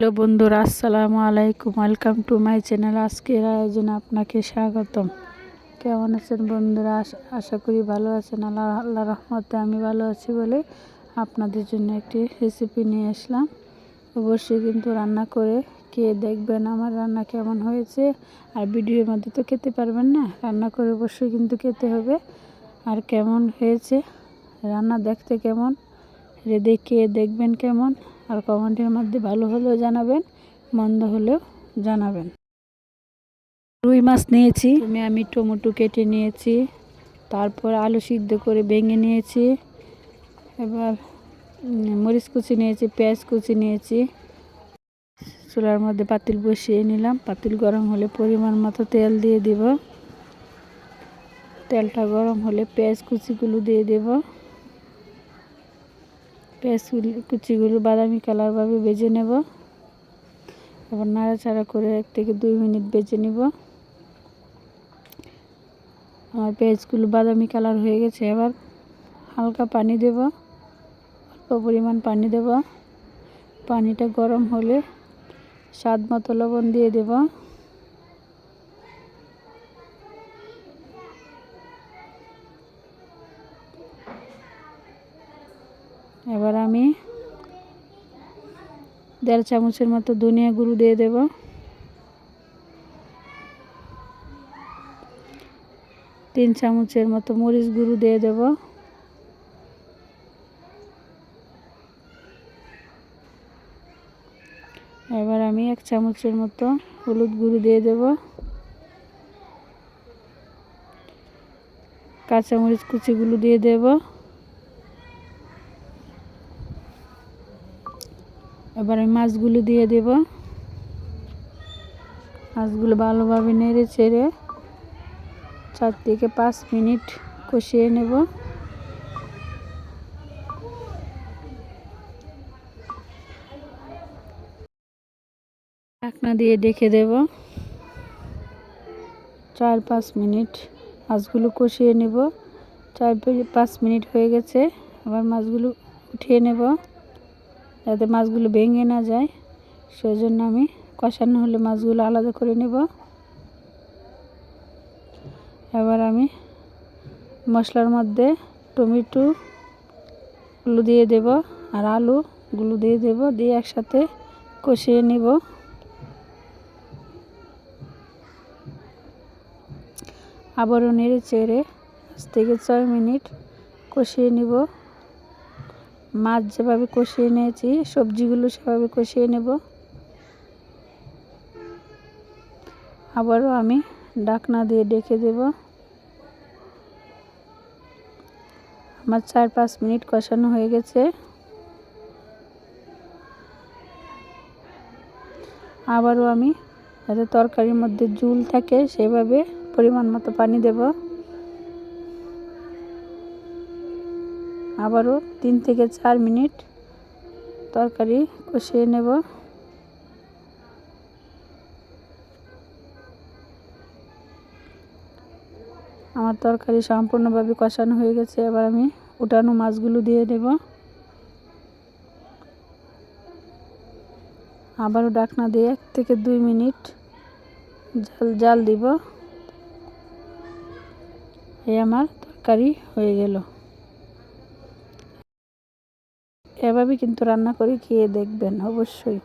Hello বন্ধুরা, আসসালামু আলাইকুম। ওয়েলকাম টু মাই চ্যানেল আজকের আয়োজনে আপনাকে স্বাগতম। কেমন আছেন বন্ধুরা? আশ- করি ভালো আছেন। আল্লাহ আল্লাহ রহমতে আমি ভালো আছি বলে আপনাদের জন্য একটি রেসিপি নিয়ে আসলাম। অবশ্যই কিন্তু রান্না করে কে দেখবেন আমার রান্না কেমন হয়েছে। আর ভিডিওর মধ্যে তো খেতে পারবেন না। রান্না করে অবশ্যই কিন্তু খেতে হবে। আর কেমন হয়েছে? রান্না দেখতে কেমন? রেদে খেয়ে দেখবেন কেমন, আর কমেন্টের মধ্যে ভালো হলেও জানাবেন, মন্দ হলেও জানাবেন। রুই মাছ নিয়েছি আমি টমেটো কেটে নিয়েছি, তারপর আলু সিদ্ধ করে ভেঙে নিয়েছি, এবার মরিচ কুচি নিয়েছি, পেঁয়াজ কুচি নিয়েছি। চুলার মধ্যে পাতিল বসিয়ে নিলাম, পাতিল গরম হলে পরিমাণ মতো তেল দিয়ে দিব। তেলটা গরম হলে পেঁয়াজ কুচিগুলো দিয়ে দেবো। পেঁয়াজ কুচিগুলো, বাদামি কালারভাবে ভেজে নেব। এবার নাড়াচাড়া করে এক থেকে দুই মিনিট ভেজে নেব। আমার পেঁয়াজগুলো বাদামি কালার হয়ে গেছে, এবার হালকা পানি দেব। অল্প পরিমাণ পানি দেব। পানিটা গরম হলে স্বাদ মতো লবণ দিয়ে দেব। এবার আমি দেড় চামচের মতো ধনিয়া গুঁড়ো দিয়ে দেব। তিন চামচের মতো মরিচ গুঁড়ো দিয়ে দেব। এবার আমি এক চামচের মতো হলুদ গুঁড়ো দিয়ে দেব। কাঁচামরিচ কুচিগুলো দিয়ে দেবো। এবার আমি মাছগুলো দিয়ে দেব। মাছগুলো ভালোভাবে নেড়ে চেড়ে চার থেকে পাঁচ মিনিট কষিয়ে নেব। ঢাকনা দিয়ে ডেকে দেব। চার পাঁচ মিনিট মাছগুলো কষিয়ে নেব। চার পাঁচ মিনিট হয়ে গেছে। আবার মাছগুলো উঠিয়ে নেব। যাতে মাছগুলো ভেঙে না যায়। সেই জন্য আমি কষানো হলে মাছগুলো আলাদা করে নেব। এবার আমি মশলার মধ্যে টমেটো গুলো দিয়ে দেব আর আলুগুলো দিয়ে দেব, দিয়ে একসাথে কষিয়ে নেব। আবারও নেড়ে চেড়ে পাঁচ থেকে ছয় মিনিট কষিয়ে নিব। মাছ যেভাবে কষিয়ে নিয়েছি, সবজিগুলো সেভাবে কষিয়ে নেব। আবারও আমি ডাকনা দিয়ে ডেকে দেব। আমার চার পাঁচ মিনিট কষানো হয়ে গেছে। আবারও আমি যাতে তরকারির মধ্যে জুল থাকে, সেভাবে পরিমাণ মতো পানি দেবো। আবারও তিন থেকে চার মিনিট তরকারি কষিয়ে নেব। আমার তরকারি সম্পূর্ণভাবে কষানো হয়ে গেছে, এবার আমি উঠানো মাছগুলো দিয়ে দেব আবারও ডাকনা দিয়ে এক থেকে দুই মিনিট জাল জাল দিব। এই আমার তরকারি হয়ে গেল। এভাবে কিন্তু রান্না করে খেয়ে দেখবেন অবশ্যই।